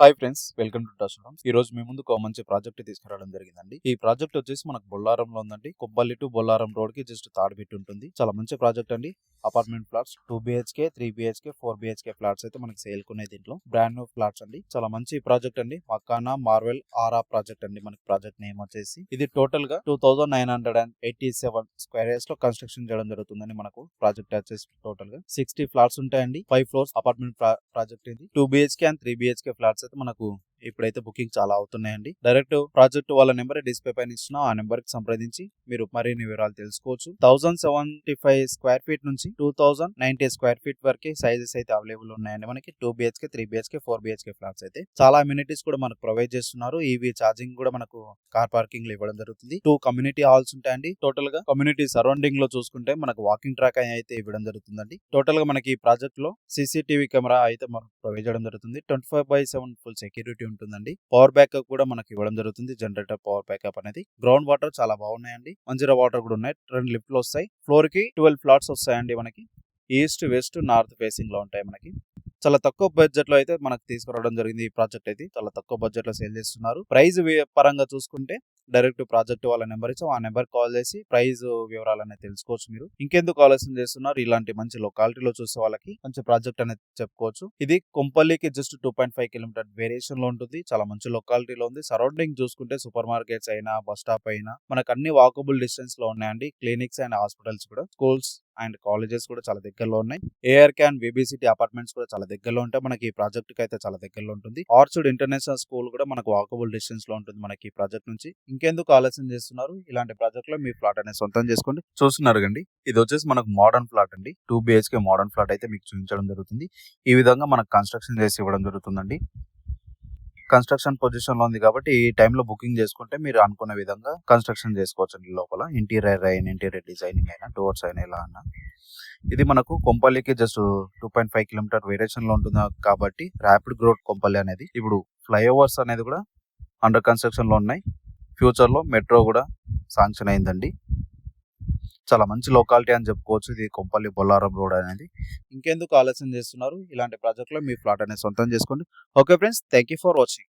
Hi friends welcome to touch ఈ రోజు మీ ముందుకు ఒక మంచి ప్రాజెక్ట్ తీసుకురావడం జరిగిందండి. ఈ ప్రాజెక్ట్ వచ్చేసి మనకు బొల్లారంలో ఉందండి. కొబ్బల్లి టు బొల్లారం రోడ్కి జస్ట్ తాడుబిట్టి ఉంటుంది. చాలా మంచి ప్రాజెక్ట్ అండి. Apartment flats two BHK three BHK four BHK flats అయితే మనకి సేల్ కొనే దీంట్లో. బ్రాండ్ న్యూ ఫ్లాట్స్ అండి. చాలా మంచి ప్రాజెక్ట్ అండి. మకానా మార్వెల్ ఆరా ప్రాజెక్ట్ అండి మనకి ప్రాజెక్ట్ నేమ్ వచ్చేసి. ఇది టోటల్గా two thousand nine hundred and eighty seven square ఇయర్స్లో కన్స్ట్రక్షన్ చేయడం జరుగుతుందండి మనకు. ప్రాజెక్ట్ వచ్చేసి టోటల్గా సిక్స్టీ ఫ్లాట్స్ ఉంటాయండి. ఫైవ్ ఫ్లోర్స్ అపార్ట్మెంట్ ప్రాజెక్ట్ ఇది. Two BHK and three BHK flats అయితే మనకు ఇప్పుడైతే బుకింగ్ చాలా అవుతున్నాయండి. డైరెక్ట్ ప్రాజెక్ట్ వాళ్ళ నెంబర్ డిస్ప్లే పైన ఇస్తున్నా ఆ నెంబర్కి సంప్రదించి మీరు మరిన్ని వివరాలు తెలుసుకోవచ్చు. Thousand seventy five square feet నుంచి two thousand ninety square feet వరకు సైజెస్ అయితే అవైలబుల్ ఉన్నాయండి. మనకి two BHK three BHK four BHK flats అయితే. చాలా అమ్యూనిటీస్ కూడా మనకు ప్రొవైడ్ చేస్తున్నారు. ఈవీ ఛార్జింగ్ కూడా మనకు కార్ పార్కింగ్లో ఇవ్వడం జరుగుతుంది. టూ కమ్యూనిటీ హాల్స్ ఉంటాయండి. టోటల్గా కమ్యూనిటీ సరౌండింగ్లో చూసుకుంటే మనకు వాకింగ్ ట్రాక్ అయితే ఇవ్వడం జరుగుతుందండి. టోటల్గా మనకి ఈ ప్రాజెక్ట్లో సీసీటీవీ కెమెరా అయితే మనకు ప్రొవైడ్ చేయడం జరుగుతుంది. Twenty five by seven full security ఉంటుందండి. పవర్ బ్యాకప్ కూడా మనకి ఇవ్వడం జరుగుతుంది. జనరేటర్ పవర్ బ్యాకప్ అనేది. గ్రౌండ్ వాటర్ చాలా బాగున్నాయండి. మంజీరా వాటర్ కూడా ఉన్నాయి. రెండు లిఫ్ట్లు వస్తాయి. ఫ్లోర్కి ట్వెల్వ్ ఫ్లాట్స్ వస్తాయండి మనకి. ఈస్ట్ వెస్ట్ నార్త్ ఫేసింగ్లో ఉంటాయి మనకి. చాలా తక్కువ బడ్జెట్లో అయితే మనకు తీసుకురావడం జరిగింది ఈ ప్రాజెక్ట్ అయితే. చాలా తక్కువ బడ్జెట్లో సేల్ చేస్తున్నారు. ప్రైస్ పరంగా చూసుకుంటే డైరెక్ట్ ప్రాజెక్ట్ వాళ్ళ నెంబర్ ఇచ్చాం ఆ నెంబర్ కాల్ చేసి ప్రైస్ వివరాలు అనేది తెలుసుకోవచ్చు మీరు. ఇంకెందుకు ఆలోచన చేస్తున్నారు? ఇలాంటి మంచి లొకాలిటీలో చూసే వాళ్ళకి మంచి ప్రాజెక్ట్ అనేది చెప్పుకోవచ్చు. ఇది కొంపల్లికి just two point five kilometre వేరియేషన్లో ఉంటుంది. చాలా మంచి లొకాలిటీలో ఉంది. సరౌండింగ్ చూసుకుంటే సూపర్ మార్కెట్స్ అయినా బస్ స్టాప్ అయినా మనకు అన్ని వాకబుల్ డిస్టెన్స్లో ఉన్నాయండి. క్లినిక్స్ అండ్ హాస్పిటల్స్ కూడా. స్కూల్స్ అండ్ కాలేజెస్ కూడా చాలా దగ్గరలో ఉన్నాయి. ఏఆర్ అండ్ బీబీసిటీ అపార్ట్మెంట్స్ కూడా చాలా దగ్గరలో ఉంటాయి. మనకి ఈ ప్రాజెక్ట్కి అయితే చాలా దగ్గరలో ఉంటుంది. ఆర్చుడ్ ఇంటర్నేషనల్ స్కూల్ కూడా మనకు వాకబుల్ డిస్టెన్స్లో ఉంటుంది మనకి ఈ ప్రాజెక్ట్ నుంచి. ఇంకెందుకు ఆలోచన చేస్తున్నారు? ఇలాంటి ప్రాజెక్ట్లో మీ ఫ్లాట్ అనేది సొంతం చేసుకోండి. చూస్తున్నారు కండి. ఇది వచ్చేసి మనకు మోడర్న్ ఫ్లాట్ అండి. టూ బిహెచ్కే మోడర్న్ ఫ్లాట్ అయితే మీకు చూపించడం జరుగుతుంది. ఈ విధంగా మనకు కన్స్ట్రక్షన్ చేసి ఇవ్వడం జరుగుతుందండి. కన్స్ట్రక్షన్ పొజిషన్లో ఉంది కాబట్టి ఈ టైంలో బుకింగ్ చేసుకుంటే మీరు అనుకున్న విధంగా కన్స్ట్రక్షన్ చేసుకోవచ్చు లోపల. ఇంటీరియర్ అయిన ఇంటీరియర్ డిజైనింగ్ అయినా డోర్స్ అయినా ఎలా అన్నా ఇది మనకు కొంపల్లికి just two point five kilometre వేరియేషన్లో ఉంటుంది కాబట్టి ర్యాపిడ్ గ్రోత్ కొంపల్లి అనేది ఇప్పుడు ఫ్లైఓవర్స్ అనేది కూడా అండర్ కన్స్ట్రక్షన్లో ఉన్నాయి. ఫ్యూచర్లో మెట్రో కూడా శాంక్షన్ అయిందండి. చాలా మంచి లొకాలిటీ అని చెప్పుకోవచ్చు. ఇది కొంపల్లి బొల్లారం రోడ్ అనేది. ఇంకెందుకు ఆలోచన చేస్తున్నారు? ఇలాంటి ప్రాజెక్ట్లో మీ ఫ్లాట్ అనేది సొంతం చేసుకోండి. Okay friends thank you for watching